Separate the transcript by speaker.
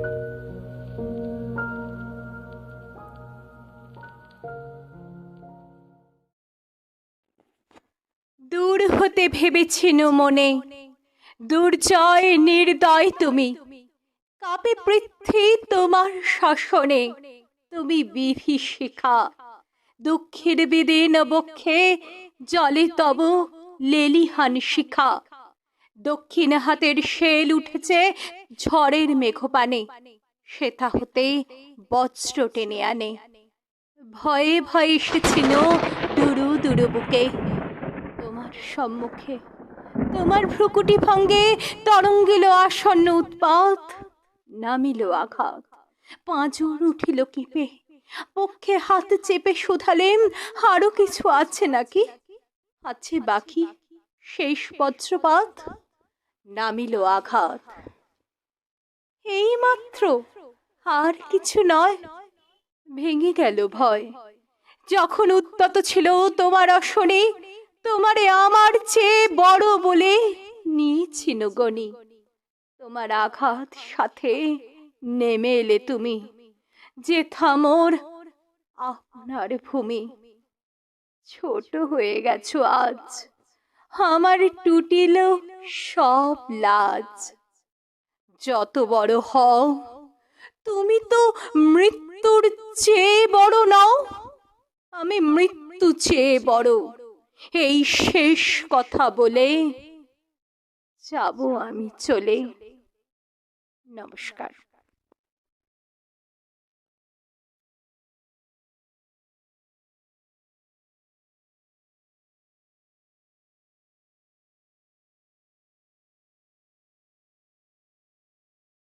Speaker 1: দূর হতে ভেবেছিনু মনে। দুর্জয় নির্দয় তুমি। কাপে পৃথ্বী তোমার শাসনে? তুমি বিভীষিকা। দুঃখের বিদিন বক্ষে জলে তব লেলিহান শিখা। দক্ষিণ হাতের শেল উঠেছে ঝড়ের মেঘপানে। সেথা হতে বজ্র টেনে আনে। ভয়ে ভয়ে এসেছিল দুরু দুরু বুকে। তোমার সম্মুখে, তোমার ভ্রুকুটি ভঙ্গে তরঙ্গিল আসন্ন উৎপাত। নামিল আঘাত, পাঁজর উঠিল কিপে। পক্ষে হাত চেপে শুধালেম, আরও কিছু আছে নাকি? আছে বাকি, শেষ বজ্রপাত। নামিল আঘাত। এই মাত্র আর কিছু নয়। ভেঙে গেল ভয়। যখন উত্তত ছিল তোমার আসনে, তোমারে আমার চেয়ে বড় বলে নিয়েছিল গণি তোমার আঘাত সাথে নেমে এলে তুমি। যে থামর আপনার ভূমি। ছোট হয়ে গেছো আজ। আমার টুটিল সব লাজ। যত বড় হও, তুমি তো মৃত্যুর চেয়ে বড় নও। আমি মৃত্যু চেয়ে বড়। এই শেষ কথা বলে যাব আমি চলে। নমস্কার।